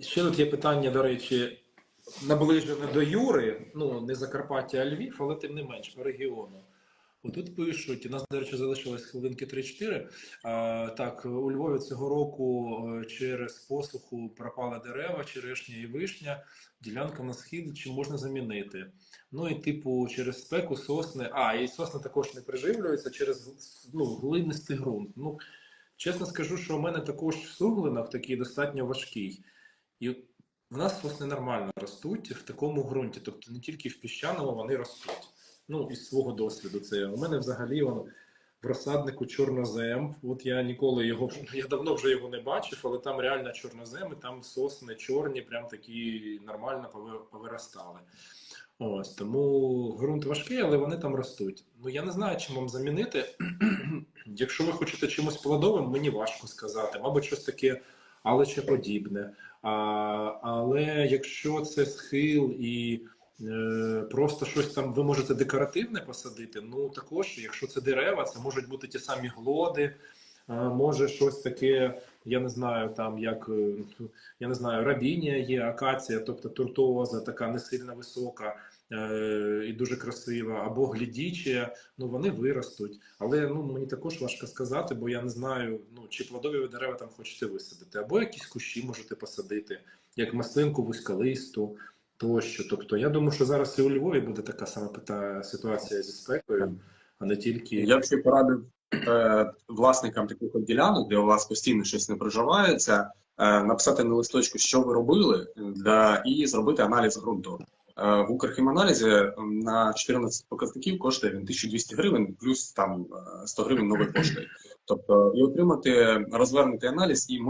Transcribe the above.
Ще тут є питання, до речі, наближене до Юри, ну не Закарпаття, а Львів, але тим не менш по регіону. Отут пишуть, у нас, до речі, залишилось хвилинки 3-4. А, так, у Львові цього року е, через посуху пропали дерева, черешня і вишня, ділянка на схід, чи можна замінити. Ну і типу, через спеку сосни. А, і сосни також не приживлюються через ну, глинистий ґрунт. Ну, чесно скажу, що у мене також суглинок такий достатньо важкий. І в нас сосни нормально ростуть в такому ґрунті, тобто не тільки в піщаному вони ростуть. Ну, із свого досвіду це. У мене взагалі воно в розсаднику чорнозем. От я ніколи його я давно вже його не бачив, але там реально чорнозем, і там сосни чорні, прям такі нормально повиростали. Ось тому ґрунт важкий, але вони там ростуть. Ну я не знаю, чим вам замінити. Якщо ви хочете чимось плодовим, мені важко сказати. Мабуть, щось таке алечеподібне. А, але якщо це схил і е, просто щось там ви можете декоративне посадити, ну також, якщо це дерева, це можуть бути ті самі глоди, може щось таке, я не знаю, там як е, я не знаю, рабінія є, акація, тобто туртуоза, така не сильно висока е, і дуже красива, або глідічія, ну вони виростуть. Але ну мені також важко сказати, бо я не знаю, ну чи плодові дерева там хочете висадити, або якісь кущі можете посадити, як маслинку вузьколисту. Тощо, тобто я думаю, що зараз і у Львові буде така сама пита ситуація зі спекою, а не тільки Я б ще порадив е, власникам таких ділянок, де у вас постійно щось не проживається, е, написати на листочку, що ви робили, для, і зробити аналіз ґрунту. Е, в Укрхіманалізі на 14 показників коштує він 1200 гривень, плюс там е, 100 гривень нової пошти. Тобто, і отримати розвернутий аналіз і